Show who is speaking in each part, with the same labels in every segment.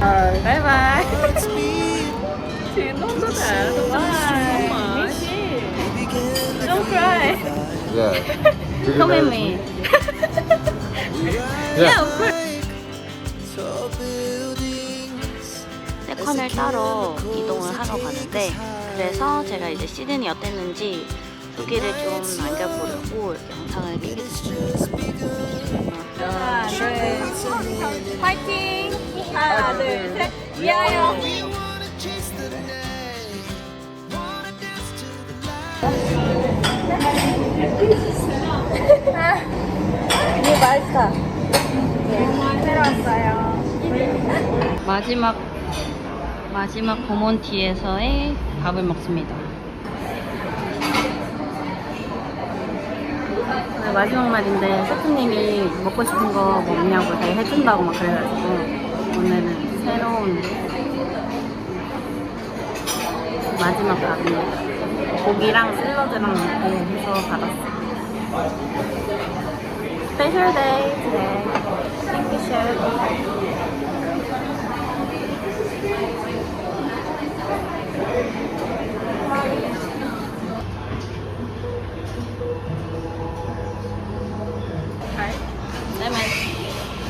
Speaker 1: Bye bye.
Speaker 2: She's not so bad.
Speaker 1: Bye. Me too. Don't cry.
Speaker 3: Yeah.
Speaker 1: Come with me.
Speaker 3: Yeah.
Speaker 1: Yeah, of course. 세컨을 따러 이동을 하러 가는데 그래서 제가 이제 시드니 어땠는지 후기를 좀 남겨보려고 영상을 찍게 됐어요. 하나, 둘, 셋. 파이팅! 하나, 둘, 셋. 위하여! 이게 맛있다. 새로 왔어요. 마지막 마지막 버몬티에서의 밥을 먹습니다. 마지막 날인데 셰프님이 먹고 싶은 거 먹냐고 다 해준다고 막 그래가지고 오늘은 새로운 마지막 밥입니다. 고기랑 샐러드랑 이렇게 해서 받았어요. Special day today. Thank.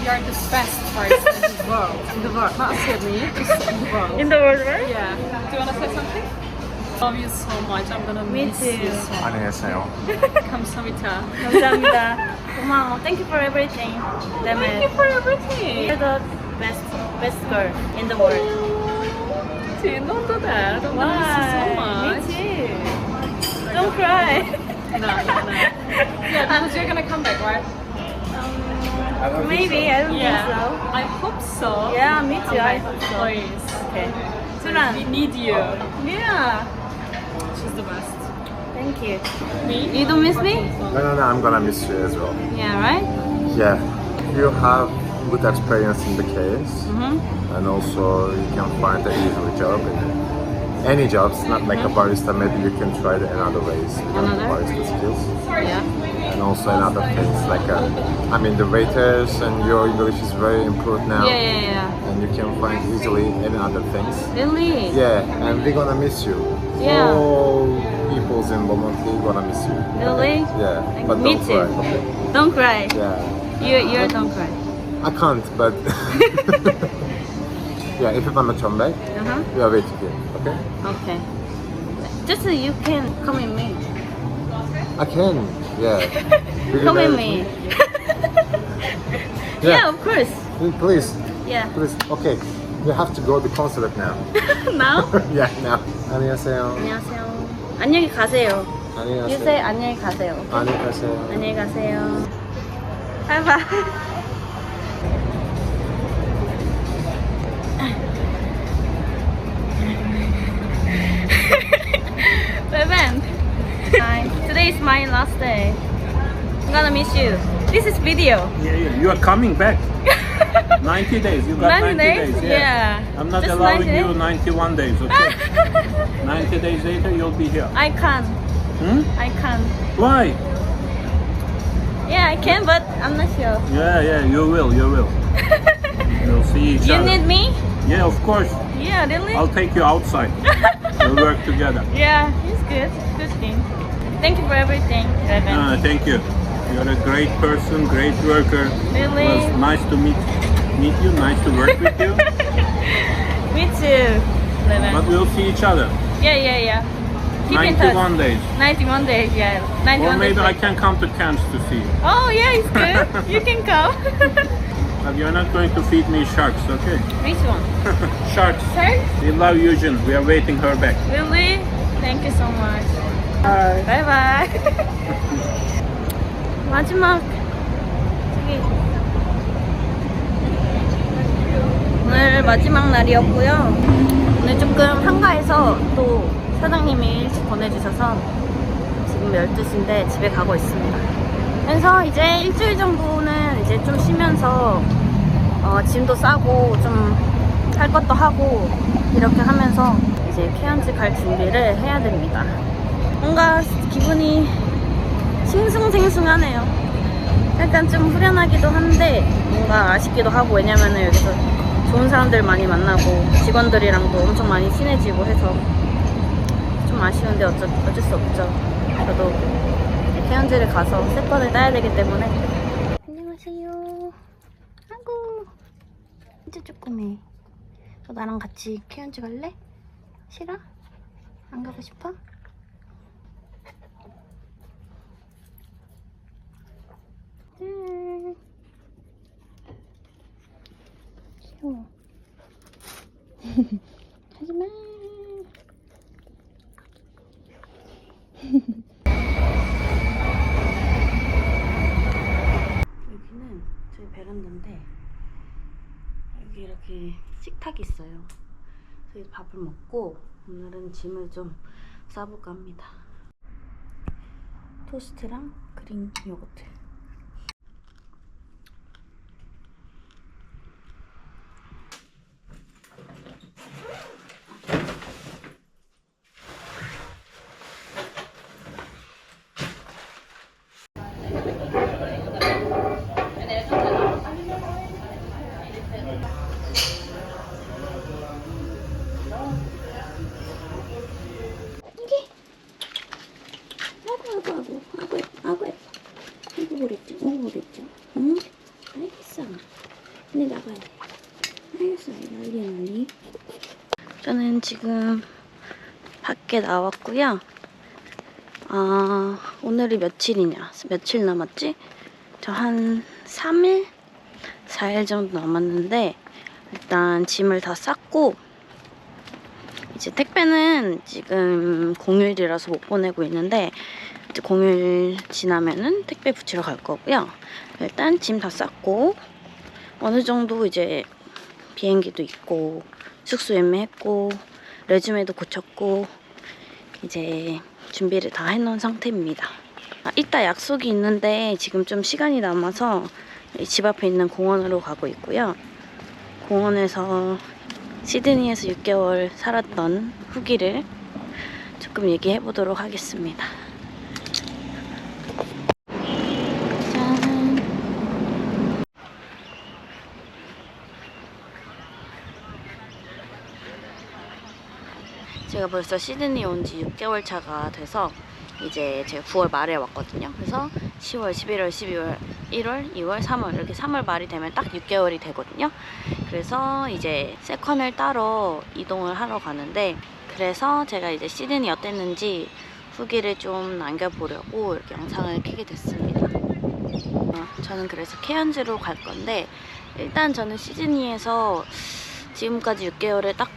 Speaker 2: are the best person in the world. In the world. Not Sydney, just in the world.
Speaker 1: In the world, right?
Speaker 2: Yeah. Do you want to say something? Love you so much. I'm gonna
Speaker 1: Me
Speaker 2: miss
Speaker 1: too.
Speaker 2: you so much.
Speaker 3: 안녕하세요.
Speaker 2: 감사합니다.
Speaker 1: 감사합니다. 고마워. Thank you for everything.
Speaker 2: Thank you for everything.
Speaker 1: You're the best best girl in the world.
Speaker 2: She's not so bad. I'm gonna miss you so much.
Speaker 1: Me too. Don't cry.
Speaker 2: No, no, no. Yeah, because you're gonna come back, right?
Speaker 1: Maybe I don't
Speaker 2: Yeah. Think so. I hope so.
Speaker 1: Yeah, me too.
Speaker 2: Come
Speaker 1: I hope so.
Speaker 2: Please.
Speaker 1: Okay.
Speaker 2: We need you.
Speaker 1: Yeah.
Speaker 2: She's the best.
Speaker 1: Thank you.
Speaker 2: Me?
Speaker 1: You don't miss me?
Speaker 3: No, no, no, I'm gonna miss you as well.
Speaker 1: Yeah, right?
Speaker 3: Yeah. You have good experience in the case,
Speaker 1: Mhm.
Speaker 3: and also you can find an easy job. Any jobs, not like a barista. Maybe you can try it in other ways
Speaker 1: Another?
Speaker 3: barista skills,
Speaker 1: Yeah.
Speaker 3: and also in other things like uh, I mean the waiters and your English is very improved now,
Speaker 1: Yeah, yeah, yeah.
Speaker 3: and you can find easily any other things.
Speaker 1: Really?
Speaker 3: Yeah, and we're gonna miss you.
Speaker 1: Yeah.
Speaker 3: All peoples in Bomonti gonna miss you.
Speaker 1: Really?
Speaker 3: Yeah, but
Speaker 1: Me
Speaker 3: don't cry. Okay.
Speaker 1: Don't cry.
Speaker 3: Yeah.
Speaker 1: You you don't cry.
Speaker 3: I can't, but yeah, if you want to come back,
Speaker 1: Uh huh.
Speaker 3: we are waiting here. Okay?
Speaker 1: Okay. Just so you can come with me.
Speaker 3: I can. Yeah. Will you
Speaker 1: Come with
Speaker 3: marry
Speaker 1: me.
Speaker 3: Yeah.
Speaker 1: Yeah, of course.
Speaker 3: Please,
Speaker 1: Yeah.
Speaker 3: please. Okay. You have to go to concert now.
Speaker 1: now?
Speaker 3: yeah, now. 안녕하세요.
Speaker 1: 안녕하세요. 안녕히 가세요.
Speaker 3: 안녕하세요.
Speaker 1: You say 안녕히 가세요.
Speaker 3: 안녕하세요.
Speaker 1: 안녕히 가세요. 바이 Last day. I'm gonna miss you. This is video.
Speaker 4: Yeah, yeah. You are coming back. 90 days. You got
Speaker 1: 90
Speaker 4: 90,
Speaker 1: days?
Speaker 4: days.
Speaker 1: Yeah.
Speaker 4: I'm not
Speaker 1: Just
Speaker 4: allowing
Speaker 1: 90
Speaker 4: you 91 days, okay? 90 days later, you'll be here.
Speaker 1: I can.
Speaker 4: Hmm?
Speaker 1: I can.
Speaker 4: Why?
Speaker 1: Yeah, I can, but I'm not sure.
Speaker 4: Yeah, yeah, you will, you will. We'll see each
Speaker 1: You
Speaker 4: other.
Speaker 1: need me?
Speaker 4: Yeah, of course.
Speaker 1: Yeah, really?
Speaker 4: I'll take you outside. we'll work together.
Speaker 1: Yeah, it's good. Good thing. Thank you for everything, Bevan.
Speaker 4: Uh, thank you. You're a great person, great worker.
Speaker 1: Really?
Speaker 4: It was nice to meet meet you, nice to work with you.
Speaker 1: Me too, Bevan.
Speaker 4: But we'll see each other.
Speaker 1: Yeah, yeah, yeah. Keep in touch.
Speaker 4: 91 days.
Speaker 1: 91 days, yeah. 91
Speaker 4: Or maybe
Speaker 1: days.
Speaker 4: I can come to camps to see you.
Speaker 1: Oh, yeah, it's good. you can come.
Speaker 4: But you're not going to feed me sharks, okay?
Speaker 1: Which one?
Speaker 4: Sharks.
Speaker 1: Sir?
Speaker 4: We love Eugene. We are waiting her back.
Speaker 1: Really? Thank you so much. Bye. 마지막 저기 오늘 마지막 날이었고요. 오늘 조금 한가해서 또 사장님이 일찍 보내주셔서 지금 12시인데 집에 가고 있습니다. 그래서 이제 일주일 정도는 이제 좀 쉬면서 어, 짐도 싸고 좀 할 것도 하고 이렇게 하면서 이제 케언즈 갈 준비를 해야 됩니다. 뭔가 기분이 싱숭생숭하네요. 약간 좀 후련하기도 한데 뭔가 아쉽기도 하고 왜냐면은 여기서 좋은 사람들 많이 만나고 직원들이랑도 엄청 많이 친해지고 해서 좀 아쉬운데 어쩔, 어쩔 수 없죠. 저도 태연지를 가서 세건을 따야 되기 때문에 안녕하세요. 아구 진짜 조그매. 너 나랑 같이 태연지 갈래? 싫어? 안 가고 싶어? 음. 귀여워. 하지마. 여기는 저희 베란다인데 여기 이렇게 식탁이 있어요. 저희 밥을 먹고 오늘은 짐을 좀 싸볼까 합니다. 토스트랑 그린 요거트. 아이고 아이고 아이고 아이고 아이고 아이고 그랬죠 아이고 그랬죠 응? 알겠어 근데 나가야 돼 알겠어 난리야 난리 지금 밖에 나왔고요 아 오늘이 며칠이냐 며칠 남았지? 저 한 3일? 4일 정도 남았는데 일단 짐을 다 쌌고 이제 택배는 지금 공휴일이라서 못 보내고 있는데 이제 공휴일 지나면은 택배 붙이러 갈 거고요. 일단 짐 다 쌌고 어느 정도 이제 비행기도 있고 숙소 예매했고 레주메도 고쳤고 이제 준비를 다 해놓은 상태입니다. 아, 이따 약속이 있는데 지금 좀 시간이 남아서 이집 앞에 있는 공원으로 가고 있고요. 공원에서 시드니에서 6개월 살았던 후기를 조금 얘기해 보도록 하겠습니다. 짠. 제가 벌써 시드니 온 지 6개월 차가 돼서 이제 제가 9월 말에 왔거든요. 그래서 10월, 11월, 12월, 1월, 2월, 3월 이렇게 3월 말이 되면 딱 6개월이 되거든요. 그래서 이제 세컨을 따러 이동을 하러 가는데 그래서 제가 이제 시드니 어땠는지 후기를 좀 남겨보려고 이렇게 영상을 켜게 됐습니다. 어, 저는 그래서 케언즈로 갈 건데 일단 저는 시드니에서 지금까지 6개월을 딱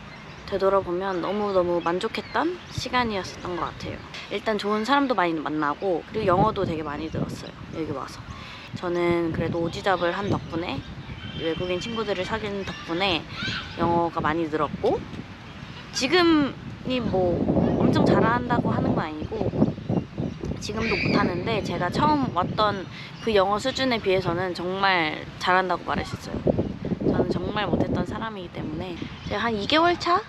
Speaker 1: 되돌아보면 너무너무 만족했던 시간이었었던 것 같아요. 일단 좋은 사람도 많이 만나고 그리고 영어도 되게 많이 들었어요. 여기 와서. 저는 그래도 오지잡을 한 덕분에 외국인 친구들을 사귄 덕분에 영어가 많이 늘었고 지금이 뭐 엄청 잘한다고 하는 건 아니고 지금도 못하는데 제가 처음 왔던 그 영어 수준에 비해서는 정말 잘한다고 말할 수 있어요. 저는 정말 못했던 사람이기 때문에 제가 한 2개월 차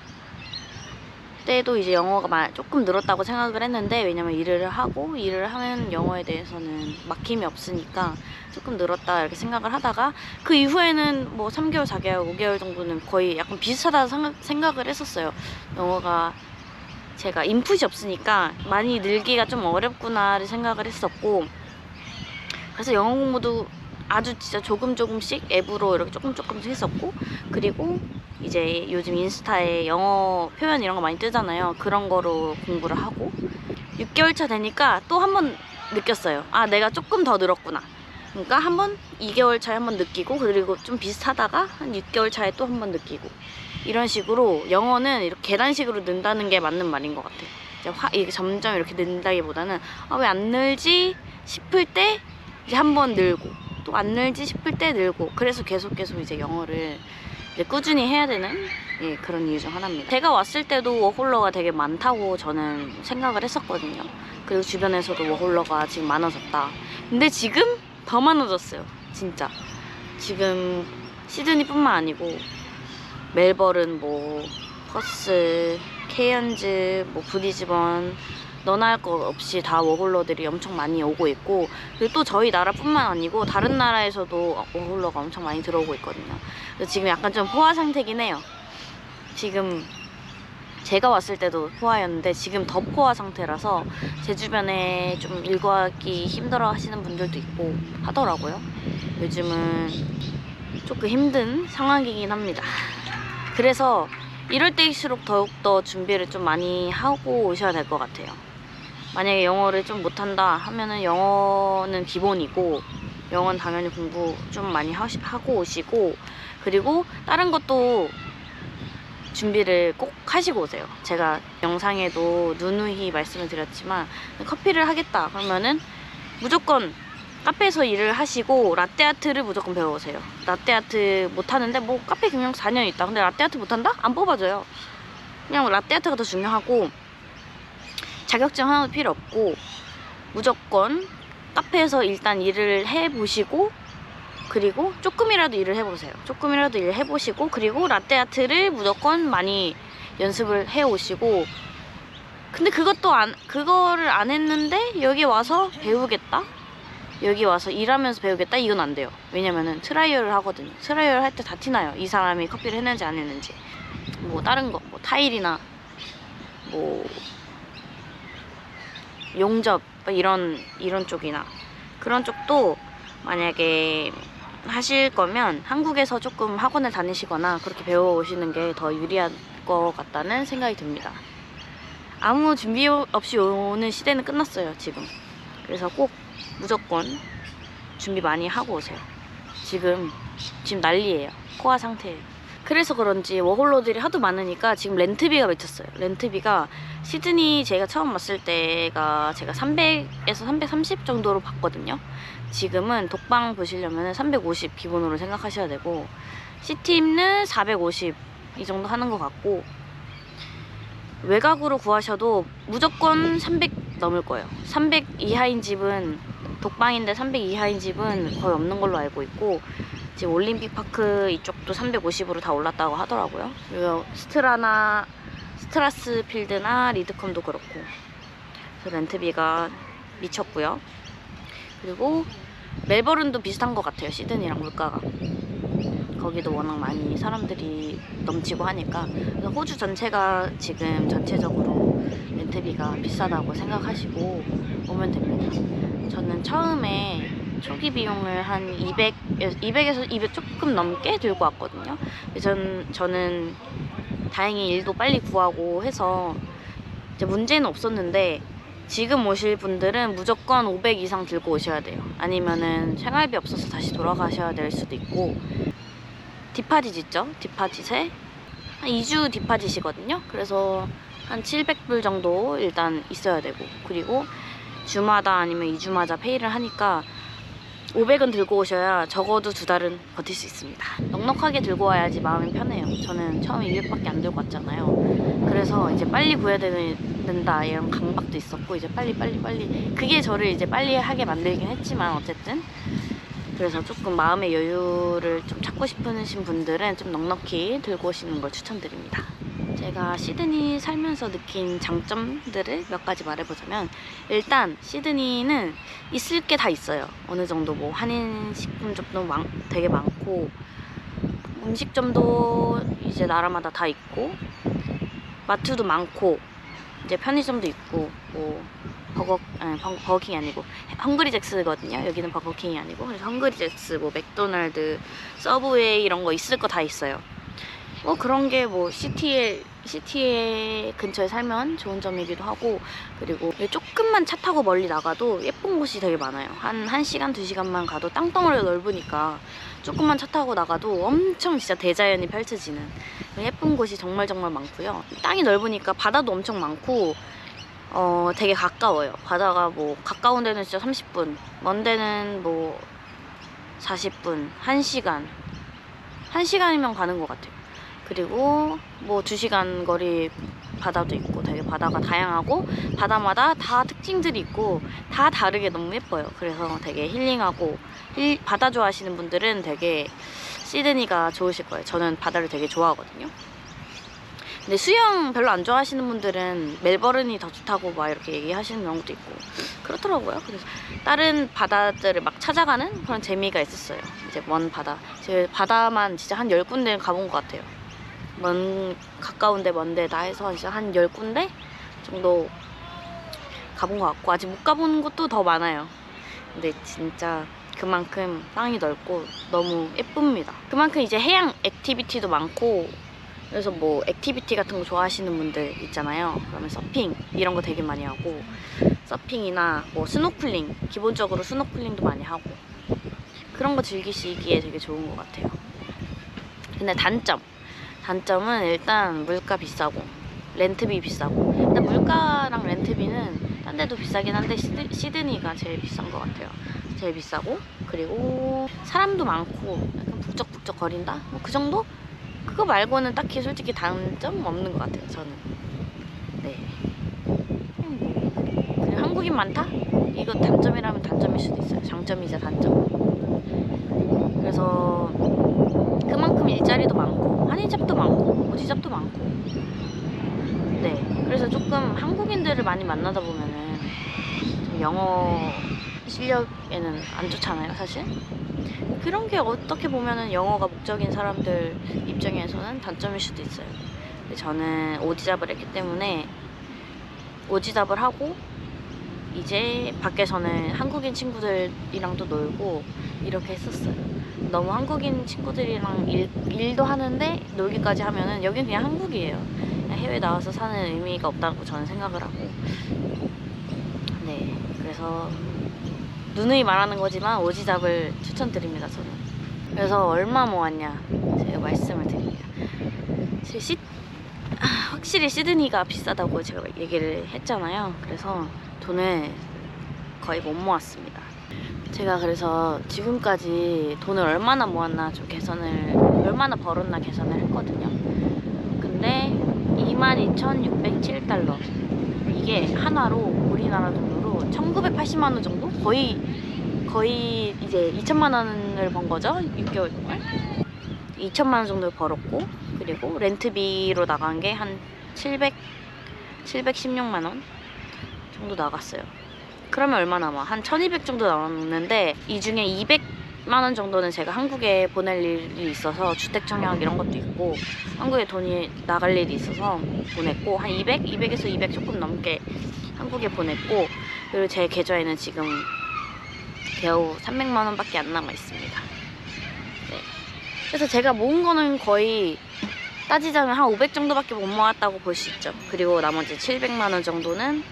Speaker 1: 때도 이제 영어가 마- 조금 늘었다고 생각을 했는데 왜냐면 일을 하고 일을 하면 영어에 대해서는 막힘이 없으니까 조금 늘었다 이렇게 생각을 하다가 그 이후에는 뭐 3개월, 4개월, 5개월 정도는 거의 약간 비슷하다 생각, 생각을 했었어요. 영어가 제가 인풋이 없으니까 많이 늘기가 좀 어렵구나를 생각을 했었고 그래서 영어 공부도 아주 진짜 조금 조금씩 앱으로 이렇게 조금 조금씩 했었고 그리고 이제 요즘 인스타에 영어 표현 이런 거 많이 뜨잖아요. 그런 거로 공부를 하고 6개월 차 되니까 또 한 번 느꼈어요. 아 내가 조금 더 늘었구나. 그러니까 한 번 2개월 차에 한 번 느끼고 그리고 좀 비슷하다가 한 6개월 차에 또 한 번 느끼고 이런 식으로 영어는 이렇게 계단식으로 는다는 게 맞는 말인 것 같아요. 이제 화, 이게 점점 이렇게 는다기보다는 아, 왜 안 늘지 싶을 때 이제 한 번 늘고 또 안 늘지 싶을 때 늘고 그래서 계속 계속 이제 영어를 이제 꾸준히 해야 되는 예, 그런 이유 중 하나입니다. 제가 왔을 때도 워홀러가 되게 많다고 저는 생각을 했었거든요. 그리고 주변에서도 워홀러가 지금 많아졌다. 근데 지금 더 많아졌어요. 진짜. 지금 시드니뿐만 아니고 멜버른 뭐 퍼스, 케언즈, 뭐 브리즈번 너나 할 것 없이 다 워홀러들이 엄청 많이 오고 있고 그리고 또 저희 나라뿐만 아니고 다른 나라에서도 워홀러가 엄청 많이 들어오고 있거든요. 그래서 지금 약간 좀 포화 상태긴 해요. 지금 제가 왔을 때도 포화였는데 지금 더 포화 상태라서 제 주변에 좀 일구하기 힘들어 하시는 분들도 있고 하더라고요. 요즘은 조금 힘든 상황이긴 합니다. 그래서 이럴 때일수록 더욱더 준비를 좀 많이 하고 오셔야 될 것 같아요. 만약에 영어를 좀 못한다 하면은 영어는 기본이고 영어는 당연히 공부 좀 많이 하고 오시고 그리고 다른 것도 준비를 꼭 하시고 오세요. 제가 영상에도 누누이 말씀을 드렸지만 커피를 하겠다 그러면은 무조건 카페에서 일을 하시고 라떼아트를 무조건 배워오세요. 라떼아트 못하는데 뭐 카페 경력 4년 있다. 근데 라떼아트 못한다? 안 뽑아줘요. 그냥 라떼아트가 더 중요하고 자격증 하나도 필요 없고 무조건 카페에서 일단 일을 해보시고 그리고 조금이라도 일을 해보세요. 조금이라도 일을 해보시고 그리고 라떼아트를 무조건 많이 연습을 해오시고 근데 그것도 안 그거를 안 했는데 여기 와서 배우겠다? 여기 와서 일하면서 배우겠다? 이건 안 돼요. 왜냐면은 트라이얼을 하거든요. 트라이얼 할 때 다 티나요. 이 사람이 커피를 했는지 안 했는지. 뭐 다른 거, 뭐 타일이나 뭐 용접 뭐 이런 이런 쪽이나 그런 쪽도 만약에 하실 거면 한국에서 조금 학원을 다니시거나 그렇게 배워 오시는 게 더 유리할 것 같다는 생각이 듭니다. 아무 준비 없이 오는 시대는 끝났어요, 지금. 그래서 꼭 무조건 준비 많이 하고 오세요. 지금 지금 난리예요. 코아 상태예요. 그래서 그런지 워홀러들이 하도 많으니까 지금 렌트비가 미쳤어요. 렌트비가 시드니 제가 처음 왔을 때가 제가 300에서 330 정도로 봤거든요. 지금은 독방 보시려면 350 기본으로 생각하셔야 되고 시티는 450 이 정도 하는 것 같고 외곽으로 구하셔도 무조건 300 넘을 거예요. 300 이하인 집은 독방인데 300 이하인 집은 거의 없는 걸로 알고 있고 지금 올림픽 파크 이쪽도 350으로 다 올랐다고 하더라고요. 스트라나 스트라스 필드나 리드컴도 그렇고 그래서 렌트비가 미쳤고요. 그리고 멜버른도 비슷한 것 같아요. 시드니랑 물가가. 거기도 워낙 많이 사람들이 넘치고 하니까 그래서 호주 전체가 지금 전체적으로 렌트비가 비싸다고 생각하시고 오면 됩니다. 저는 처음에 초기 비용을 한 200, 200에서 200 조금 넘게 들고 왔거든요. 전, 저는 다행히 일도 빨리 구하고 해서 이제 문제는 없었는데 지금 오실 분들은 무조건 500 이상 들고 오셔야 돼요. 아니면은 생활비 없어서 다시 돌아가셔야 될 수도 있고 디파짓 있죠? 디파짓에 한 2주 디파짓이거든요. 그래서 한 700불 정도 일단 있어야 되고 그리고 주마다 아니면 2주마다 페이를 하니까 500은 들고 오셔야 적어도 두 달은 버틸 수 있습니다. 넉넉하게 들고 와야지 마음이 편해요. 저는 처음에 200밖에 안 들고 왔잖아요. 그래서 이제 빨리 구해야 된다 이런 강박도 있었고 이제 빨리 빨리 빨리 그게 저를 이제 빨리 하게 만들긴 했지만 어쨌든 그래서 조금 마음의 여유를 좀 찾고 싶으신 분들은 좀 넉넉히 들고 오시는 걸 추천드립니다. 제가 시드니 살면서 느낀 장점들을 몇 가지 말해보자면 일단 시드니는 있을 게 다 있어요. 어느 정도 뭐 한인 식품점도 많, 되게 많고 음식점도 이제 나라마다 다 있고 마트도 많고 이제 편의점도 있고 뭐 버거 아니 버- 버거킹이 아니고 헝그리잭스거든요. 여기는 버거킹이 아니고 그래서 헝그리잭스 뭐 맥도날드 서브웨이 이런 거 있을 거 다 있어요. 뭐 그런 게 뭐 시티에 시티에 근처에 살면 좋은 점이기도 하고 그리고 조금만 차 타고 멀리 나가도 예쁜 곳이 되게 많아요. 한 1시간, 2시간만 가도 땅덩어리가 넓으니까 조금만 차 타고 나가도 엄청 진짜 대자연이 펼쳐지는 예쁜 곳이 정말 정말 많고요. 땅이 넓으니까 바다도 엄청 많고 어 되게 가까워요. 바다가 뭐 가까운 데는 진짜 30분, 먼 데는 뭐 40분, 1시간. 1시간이면 가는 것 같아요. 그리고 뭐 2시간 거리 바다도 있고 되게 바다가 다양하고 바다마다 다 특징들이 있고 다 다르게 너무 예뻐요. 그래서 되게 힐링하고 힐- 바다 좋아하시는 분들은 되게 시드니가 좋으실 거예요. 저는 바다를 되게 좋아하거든요. 근데 수영 별로 안 좋아하시는 분들은 멜버른이 더 좋다고 막 이렇게 얘기하시는 경우도 있고 그렇더라고요. 그래서 다른 바다들을 막 찾아가는 그런 재미가 있었어요. 이제 먼 바다. 제 바다만 진짜 한 열 군데 가본 것 같아요. 먼 가까운데 먼데 다 해서 진짜 한 열 군데 정도 가본 것 같고 아직 못 가본 곳도 더 많아요. 근데 진짜 그만큼 땅이 넓고 너무 예쁩니다. 그만큼 이제 해양 액티비티도 많고 그래서 뭐 액티비티 같은 거 좋아하시는 분들 있잖아요. 그러면 서핑 이런 거 되게 많이 하고 서핑이나 뭐 스노클링 기본적으로 스노클링도 많이 하고 그런 거 즐기시기에 되게 좋은 것 같아요. 근데 단점 단점은 일단 물가 비싸고 렌트비 비싸고 일단 물가랑 렌트비는 딴 데도 비싸긴 한데 시드, 시드니가 제일 비싼 것 같아요. 제일 비싸고 그리고 사람도 많고 약간 북적북적 거린다? 뭐 그 정도? 그거 말고는 딱히 솔직히 단점 없는 것 같아요. 저는 네. 그냥 한국인 많다? 이거 단점이라면 단점일 수도 있어요. 장점이자 단점. 그래서 그만큼 일자리도 많고 한인잡도 많고 오지잡도 많고 네 그래서 조금 한국인들을 많이 만나다 보면은 좀 영어 실력에는 안 좋잖아요 사실 그런 게 어떻게 보면은 영어가 목적인 사람들 입장에서는 단점일 수도 있어요 저는 오지잡을 했기 때문에 오지잡을 하고 이제 밖에서는 한국인 친구들이랑도 놀고 이렇게 했었어요. 너무 한국인 친구들이랑 일, 일도 하는데 놀기까지 하면은 여긴 그냥 한국이에요. 그냥 해외 나와서 사는 의미가 없다고 저는 생각을 하고. 네, 그래서 누누이 말하는 거지만 오지잡을 추천드립니다, 저는. 그래서 얼마 모았냐 제가 말씀을 드릴게요. 제 시, 아, 확실히 시드니가 비싸다고 제가 얘기를 했잖아요. 그래서 돈을 거의 못 모았습니다. 제가 그래서 지금까지 돈을 얼마나 모았나 좀 계산을 얼마나 벌었나 계산을 했거든요. 근데 22,607달러 이게 한화로 우리나라 돈으로 1,980만 원 정도 거의 거의 이제 2천만 원을 번 거죠 6개월 동안 2천만 원 정도 벌었고 그리고 렌트비로 나간 게 한 700 716만 원 정도 나갔어요. 그러면 얼마 남아? 한 1200 정도 남았는데 이 중에 200만 원 정도는 제가 한국에 보낼 일이 있어서 주택 청약 이런 것도 있고 한국에 돈이 나갈 일이 있어서 보냈고 한 200? 200에서 200 조금 넘게 한국에 보냈고 그리고 제 계좌에는 지금 겨우 300만 원 밖에 안 남아 있습니다. 네. 그래서 제가 모은 거는 거의 따지자면 한 500 정도밖에 못 모았다고 볼 수 있죠. 그리고 나머지 700만 원 정도는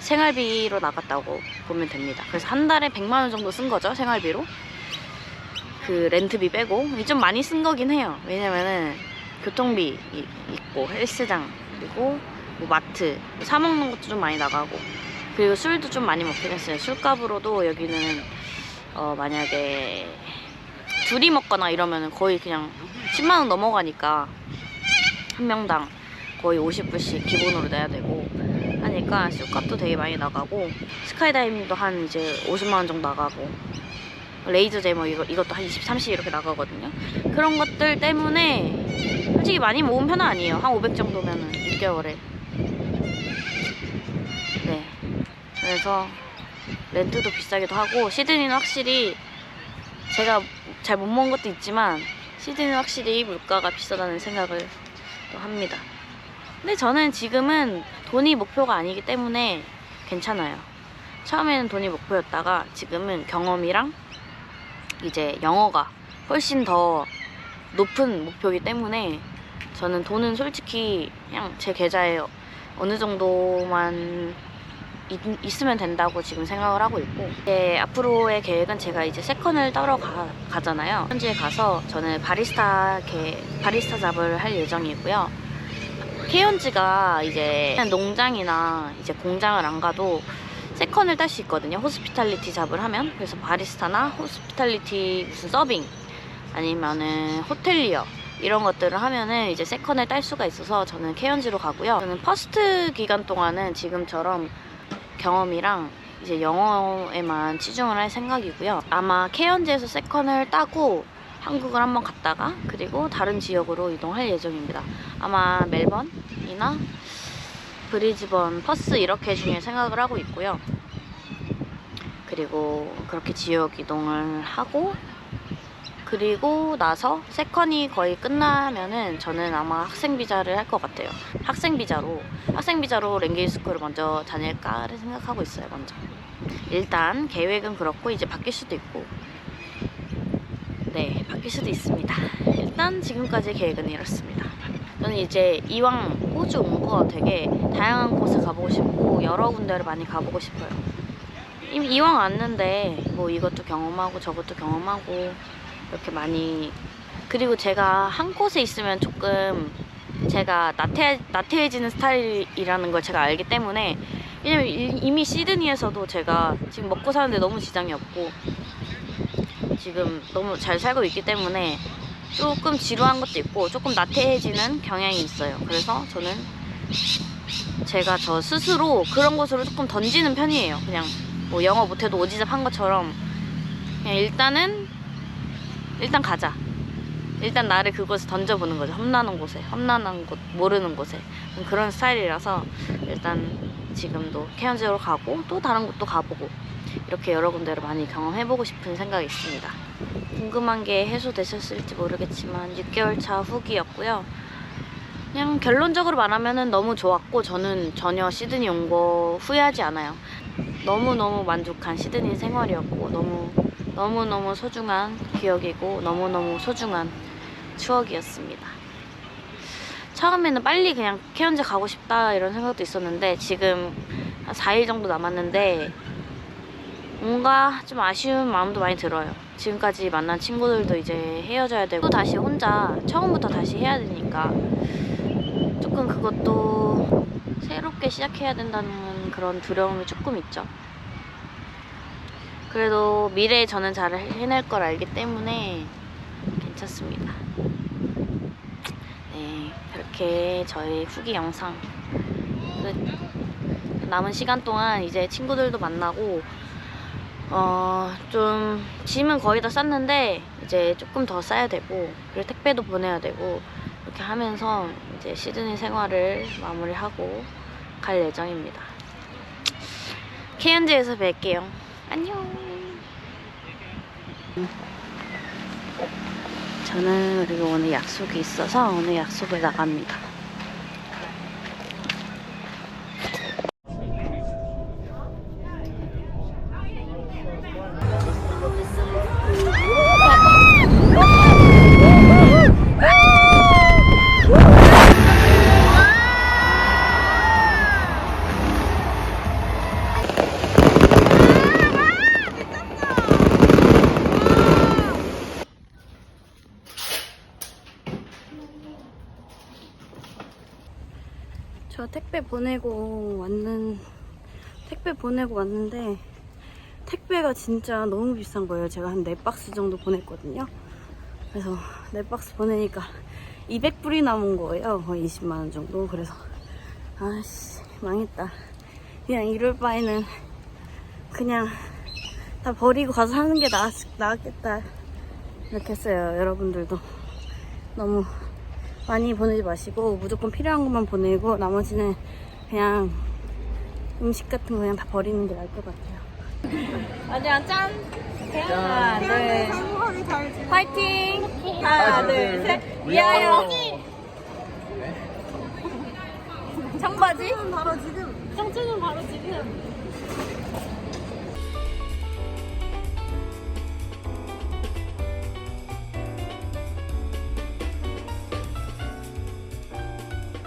Speaker 1: 생활비로 나갔다고 보면 됩니다. 그래서 한 달에 100만 원 정도 쓴 거죠, 생활비로. 그 렌트비 빼고 좀 많이 쓴 거긴 해요. 왜냐면은 교통비 이- 있고 헬스장 그리고 뭐 마트 사 먹는 것도 좀 많이 나가고 그리고 술도 좀 많이 먹긴 했어요. 술값으로도 여기는 어 만약에 둘이 먹거나 이러면은 거의 그냥 10만 원 넘어가니까 한 명당 거의 50불씩 기본으로 내야 되고 하니까 술값도 되게 많이 나가고 스카이다이빙도 한 이제 50만 원 정도 나가고 레이저제 뭐 이거, 이것도 한 20, 30 이렇게 나가거든요. 그런 것들 때문에 솔직히 많이 모은 편은 아니에요. 한 500 정도면은 6개월에. 네. 그래서 렌트도 비싸기도 하고 시드니는 확실히 제가 잘 못 먹은 것도 있지만 시드니는 확실히 물가가 비싸다는 생각을 또 합니다. 근데 저는 지금은 돈이 목표가 아니기 때문에 괜찮아요. 처음에는 돈이 목표였다가 지금은 경험이랑 이제 영어가 훨씬 더 높은 목표이기 때문에 저는 돈은 솔직히 그냥 제 계좌에 어느 정도만 있, 있으면 된다고 지금 생각을 하고 있고 이제 앞으로의 계획은 제가 이제 세컨을 따러 가, 가잖아요. 현지에 가서 저는 바리스타 개, 바리스타 잡을 할 예정이고요. 케이온즈가 이제 농장이나 이제 공장을 안 가도 세컨을 딸 수 있거든요. 호스피탈리티 잡을 하면. 그래서 바리스타나 호스피탈리티 무슨 서빙 아니면은 호텔리어 이런 것들을 하면은 이제 세컨을 딸 수가 있어서 저는 케이온즈로 가고요. 저는 퍼스트 기간 동안은 지금처럼 경험이랑 이제 영어에만 치중을 할 생각이고요. 아마 케언즈에서 세컨을 따고 한국을 한번 갔다가 그리고 다른 지역으로 이동할 예정입니다. 아마 멜번이나 브리즈번, 퍼스 이렇게 중에 생각을 하고 있고요. 그리고 그렇게 지역 이동을 하고 그리고 나서 세컨이 거의 끝나면은 저는 아마 학생 비자를 할 것 같아요. 학생 비자로 학생 비자로 랭게이 스쿨을 먼저 다닐까를 생각하고 있어요. 먼저 일단 계획은 그렇고 이제 바뀔 수도 있고 네 바뀔 수도 있습니다. 일단 지금까지 계획은 이렇습니다. 저는 이제 이왕 호주 온 거 되게 다양한 곳을 가보고 싶고 여러 군데를 많이 가보고 싶어요. 이왕 왔는데 뭐 이것도 경험하고 저것도 경험하고 이렇게 많이 그리고 제가 한 곳에 있으면 조금 제가 나태, 나태해지는 스타일이라는 걸 제가 알기 때문에 왜냐면 이- 이미 시드니에서도 제가 지금 먹고 사는데 너무 지장이 없고 지금 너무 잘 살고 있기 때문에 조금 지루한 것도 있고 조금 나태해지는 경향이 있어요. 그래서 저는 제가 저 스스로 그런 곳으로 조금 던지는 편이에요. 그냥 뭐 영어 못해도 오지랖 한 것처럼 그냥 일단은 일단 가자. 일단 나를 그곳에 던져보는 거죠. 험난한 곳에, 험난한 곳, 모르는 곳에 그런 스타일이라서 일단 지금도 케언즈로 가고 또 다른 곳도 가보고 이렇게 여러 군데를 많이 경험해보고 싶은 생각이 있습니다. 궁금한 게 해소되셨을지 모르겠지만 6개월 차 후기였고요. 그냥 결론적으로 말하면 너무 좋았고 저는 전혀 시드니 온 거 후회하지 않아요. 너무너무 만족한 시드니 생활이었고 너무 너무너무 소중한 기억이고 너무너무 소중한 추억이었습니다. 처음에는 빨리 그냥 케언즈 가고 싶다 이런 생각도 있었는데 지금 한 4일 정도 남았는데 뭔가 좀 아쉬운 마음도 많이 들어요. 지금까지 만난 친구들도 이제 헤어져야 되고 또 다시 혼자 처음부터 다시 해야 되니까 조금 그것도 새롭게 시작해야 된다는 그런 두려움이 조금 있죠. 그래도 미래에 저는 잘 해낼 걸 알기 때문에 괜찮습니다. 네, 그렇게 저의 후기 영상 끝. 남은 시간 동안 이제 친구들도 만나고 어, 좀 짐은 거의 다 쌌는데 이제 조금 더 싸야 되고 그리고 택배도 보내야 되고 이렇게 하면서 이제 시드니 생활을 마무리하고 갈 예정입니다. 케언즈에서 뵐게요. 안녕. 저는 그리고 오늘 약속이 있어서 오늘 약속을 나갑니다. 보내고 왔는 택배 보내고 왔는데 택배가 진짜 너무 비싼 거예요. 제가 한 4박스 정도 보냈거든요. 그래서 4박스 보내니까 200불이 남은 거예요. 거의 20만 원 정도. 그래서 아씨 망했다. 그냥 이럴 바에는 그냥 다 버리고 가서 하는 게 나았, 나았겠다. 이렇게 했어요. 여러분들도 너무 많이 보내지 마시고 무조건 필요한 것만 보내고 나머지는 그냥 음식 같은 거 그냥 다 버리는 게 나을 것 같아요. 아니야 짠. 하나 둘 파이팅. 하나 둘 셋 위하여. 청바지?
Speaker 2: 바로 지금. 정체는 바로 지금.